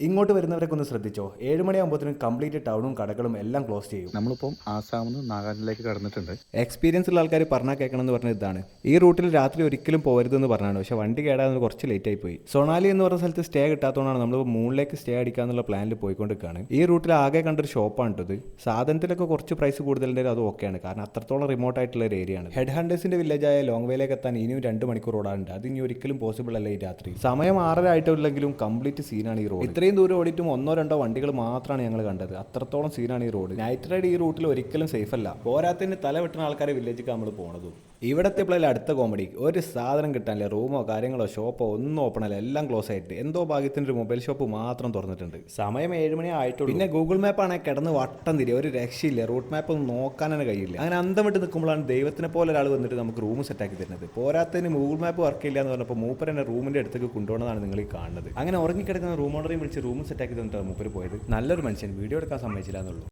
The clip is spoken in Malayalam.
ഇങ്ങോട്ട് വരുന്നവരൊക്കെ ഒന്ന് ശ്രദ്ധിച്ചോ. ഏഴ് മണിയാകുമ്പോഴത്തേനും കംപ്ലീറ്റ് ടൗണും കടകളും എല്ലാം ക്ലോസ് ചെയ്യും. നമ്മളിപ്പോൾ ആസാമിൽ നിന്ന് നാഗാലാൻഡിലേക്ക് കടന്നിട്ടുണ്ട്. എക്സ്പീരിയൻസ് ഉള്ള ആൾക്കാർ പറഞ്ഞാൽ കേൾക്കണം പറഞ്ഞ ഇതാണ്. ഈ റൂട്ടിൽ രാത്രി ഒരിക്കലും പോകരുതെന്ന് പറഞ്ഞാണ്. പക്ഷേ വണ്ടി കേടാകുന്നത് കുറച്ച് ലേറ്റ് ആയി പോയി. സൊണാലി എന്ന് പറഞ്ഞ സ്ഥലത്ത് സ്റ്റേ കിട്ടാത്തതുകൊണ്ടാണ് നമ്മൾ മൂണിലേക്ക് സ്റ്റേ അടിക്കാന്നുള്ള പ്ലാനിൽ പോയിക്കൊണ്ടിരിക്കുകയാണ് ഈ റൂട്ടിൽ ആകെ കണ്ടൊരു ഷോപ്പാണ് ഇത് സാധനത്തിലൊക്കെ കുറച്ച് പ്രൈസ് കൂടുതലുണ്ടെങ്കിൽ അത് ഓക്കെയാണ് കാരണം അത്രത്തോളം റിമോട്ട് ആയിട്ടുള്ള ഒരു ഏരിയയാണ് ഹെഡ് ഹണ്ടേഴ്സിന്റെ വില്ലേജായ ലോങ് വേയിലേക്ക് എത്താൻ ഇനിയും രണ്ട് മണിക്കൂർ ഓടാനുണ്ട് അത് ഇനി ഒരിക്കലും പോസിബിൾ അല്ല ഈ രാത്രി. സമയം ആറര ആയിട്ടില്ലെങ്കിലും കംപ്ലീറ്റ് സീനാണ് ഈ റോഡ് ഇത്രയും ദൂരം ഓടിയിട്ടും ഒന്നോ രണ്ടോ വണ്ടികൾ മാത്രമാണ് ഞങ്ങൾ കണ്ടത്. അത്രത്തോളം സീനാണ് ഈ റോഡ് നൈറ്റ് റൈഡ് ഈ റൂട്ടിൽ ഒരിക്കലും സേഫ് അല്ല. പോരാത്തതിന് തല വെട്ടുന്ന ആൾക്കാരെ വില്ലേജിലേക്ക് നമ്മൾ പോണതും. ഇവിടത്തെ പിള്ളേർ അടുത്ത കോമഡി ഒരു സാധനം കിട്ടാനില്ല. റൂമോ കാര്യങ്ങളോ ഷോപ്പോ ഒന്നും ഓപ്പൺ അല്ല. എല്ലാം ക്ലോസ് ആയിട്ട്. എന്തോ ഭാഗ്യത്തിന് ഒരു മൊബൈൽ ഷോപ്പ് മാത്രം തുറന്നിട്ടുണ്ട്. സമയം ഏഴ് മണി ആയിട്ടുള്ളൂ. പിന്നെ ഗൂഗിൾ മാപ്പ് ആണെങ്കിൽ കിടന്ന് വട്ടം തിരി ഒരു രക്ഷയില്ല. റൂട്ട് മാപ്പ് ഒന്നും നോക്കാൻ തന്നെ കഴിയില്ല. അങ്ങനെ അന്തം വിട്ട് നിൽക്കുമ്പോഴാണ് ദൈവത്തിനെ പോലെ ഒരാൾ വന്നിട്ട് നമുക്ക് റൂം സെറ്റാക്കി തരുന്നത്. പോരാത്തതിന് ഗൂഗിൾ മാപ്പ് വർക്ക് ഇല്ല എന്ന് പറഞ്ഞപ്പോൾ മൂപ്പർ എന്നെ റൂമിന്റെ അടുത്തേക്ക് കൊണ്ടുപോകുന്നതാണ് നിങ്ങൾ ഈ കാണുന്നത്. അങ്ങനെ ഉറങ്ങിക്കിടക്കുന്ന റൂം ഓണറേയും വിളിച്ച് റൂം സെറ്റാക്കി തന്നിട്ടാണ് മൂപ്പർ പോയത്. നല്ലൊരു മനുഷ്യൻ. വീഡിയോ എടുക്കാൻ സമ്മതിച്ചില്ല എന്നുള്ളൂ.